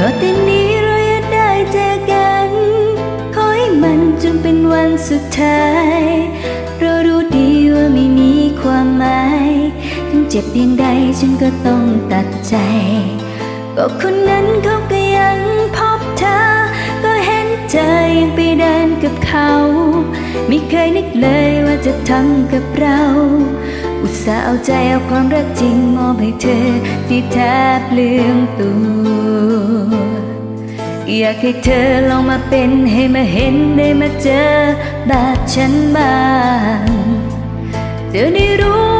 ต่อแต่นี้เราจะได้เจอกัน ขอให้มันจนเป็นวันสุดท้าย เรารู้ดีว่าไม่มีความหมายถึงเจ็บเพียงใดฉันก็ต้องตัดใจ ก็คนนั้นเขาก็ยังพบเธอ ก็เห็นเธอยังไปเดินกับเขา ไม่เคยนึกเลยว่าจะทำกับเรา อุตส่าห์เอาใจเอาความรักจริงมอบให้เธอที่แทบลืมตัว อยากให้เธอลองมาเป็นให้มาเห็นได้มาเจอแบบฉันบ้างเธอได้รู้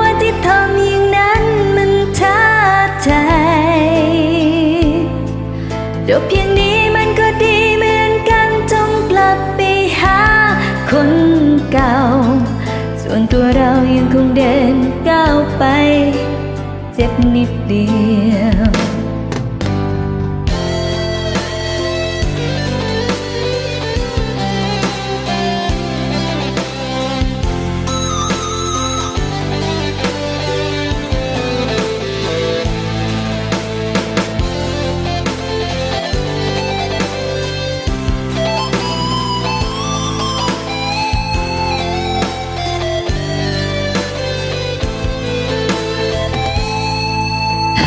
เจ็บนิดเดียว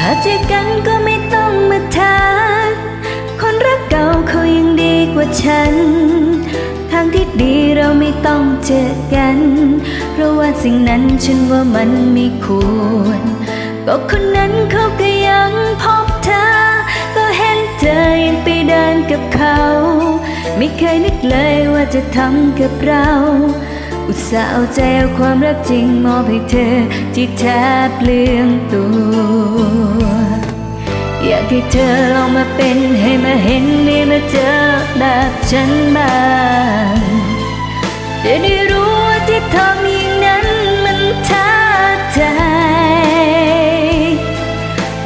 ถ้าเจอกันก็ไม่ต้องมาทัก คนรักเก่าเขายังดีกว่าฉัน ทางที่ดีเราไม่ต้องเจอกัน เพราะว่าสิ่งนั้นฉันว่ามันไม่ควร ก็คนนั้นเขาก็ยังพบเธอ ก็เห็นเธอยังไปเดินกับเขา ไม่เคยนึกเลยว่าจะทำกับเรา อุตส่าห์เอาใจเอาความรักจริงมอบให้เธอที่แทบเลืมตัว อยากให้เธอลองมาเป็นให้มาเห็นได้มาเจอแบบฉันบ้างจะได้รู้ว่าที่ทำอย่างนั้นมันท้าใจ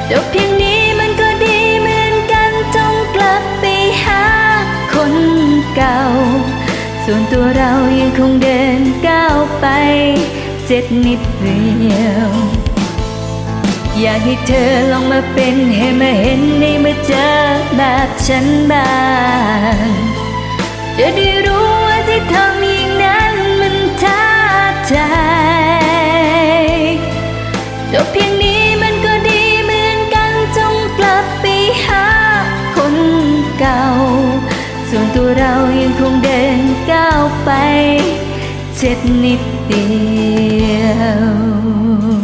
จบเพียงนี้มันก็ดีเหมือนกันจงกลับไปหาคนเก่า ส่วนตัวเรายังคง เจ็ดนิดเดียว อยากให้เธอลองมาเป็นให้มาเห็นได้มาเจอแบบฉันบ้างจะได้รู้ว่าที่ทำอย่างนั้นมันท้าใจจบเพียงนี้มันก็ดีเหมือนกันจงกลับไปหาคนเก่า ส่วนตัวเรายังคงเดินก้าวไปเจ็ดนิด เดียว